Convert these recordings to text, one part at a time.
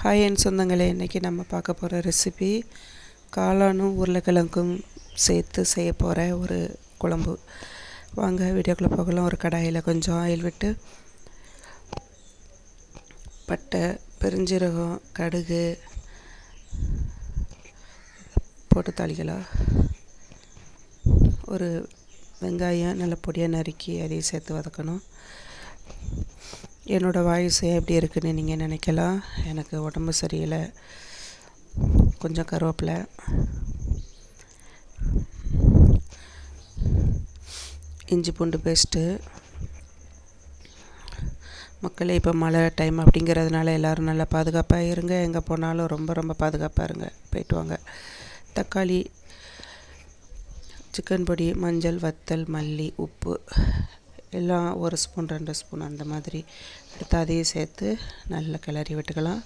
Hi என் சொந்தங்களே இன்றைக்கி நம்ம பார்க்க போகிற ரெசிபி காளானும் உருளைக்கிழங்கும் சேர்த்து செய்ய போகிற ஒரு குழம்பு. வாங்க வீடியோக்குள்ளே போகலாம். ஒரு கடாயில் கொஞ்சம் ஆயில் விட்டு பட்டை பெருஞ்சீரகம் கடுகு போட்டு தாளிக்கலாம். ஒரு வெங்காயம் நல்ல பொடியாக நறுக்கி அதையும் சேர்த்து வதக்கணும். என்னோடய வாய்ஸ் எப்படி இருக்குன்னு நீங்கள் நினைக்கலாம். எனக்கு உடம்பு சரியில்லை. கொஞ்சம் கருவேப்பில. இஞ்சி பூண்டு பேஸ்ட்டு. மக்களே இப்போ மழை டைம் அப்படிங்கிறதுனால எல்லோரும் நல்லா பாதுகாப்பாக இருங்க. எங்கே போனாலும் ரொம்ப ரொம்ப பாதுகாப்பாக இருங்க. போயிட்டு வாங்க. தக்காளி சிக்கன் பொடி மஞ்சள் வத்தல் மல்லி உப்பு. எல்லாம் ஒரு ஸ்பூன் ரெண்டு ஸ்பூன் அந்த மாதிரி எடுத்து அதையும் சேர்த்து நல்லா கிளறி விட்டுக்கலாம்.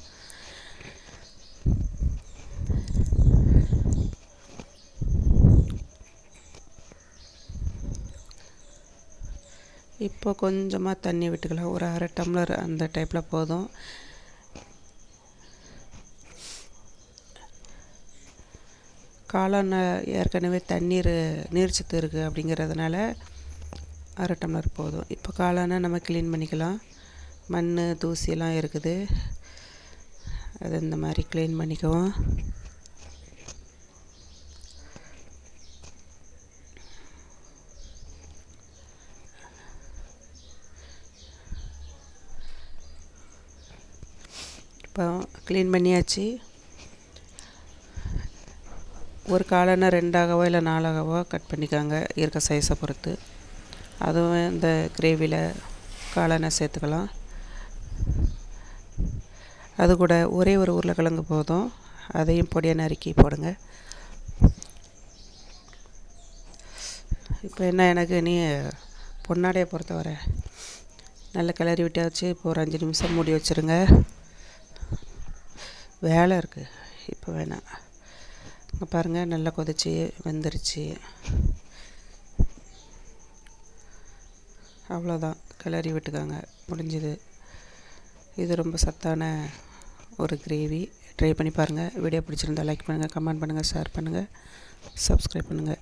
இப்போ கொஞ்சமாக தண்ணி விட்டுக்கலாம். ஒரு அரை டம்ளர் அந்த டைப்பில் போதும். காளான் ஏற்கனவே தண்ணீர் நீர்ச்சத்து இருக்குது அப்படிங்கிறதுனால அரை டம்ளர் போதும். இப்போ காளானை நம்ம க்ளீன் பண்ணிக்கலாம். மண் தூசியெல்லாம் இருக்குது. அது இந்த மாதிரி க்ளீன் பண்ணிக்குவோம். இப்போ க்ளீன் பண்ணியாச்சு. ஒரு காளானை ரெண்டாகவோ இல்லை நாலாகவோ கட் பண்ணிக்காங்க. இருக்க சைஸை பொறுத்து. அதுவும் இந்த கிரேவியில் காளானை சேர்த்துக்கலாம். அது கூட ஒரே ஒரு உருளைக்கிழங்கு போதும். அதையும் பொடியாக நறுக்கி போடுங்க. இப்போ என்ன எனக்கு நீ பொன்னாடையை பொறுத்தவரை நல்ல கிளறி விட்டாச்சு. இப்போ ஒரு அஞ்சு நிமிஷம் மூடி வச்சுருங்க. வேலை இருக்குது இப்போ வேணாம். இங்கே பாருங்கள் நல்லா கொதிச்சு வெந்துருச்சு. அவ்வளோதான் கிளறி விட்டுக்கோங்க. முடிஞ்சுது. இது ரொம்ப சத்தான ஒரு கிரேவி ட்ரை பண்ணி பாருங்கள் வீடியோ பிடிச்சிருந்தா லைக் பண்ணுங்கள் கமெண்ட் பண்ணுங்கள் ஷேர் பண்ணுங்கள் சப்ஸ்கிரைப் பண்ணுங்கள்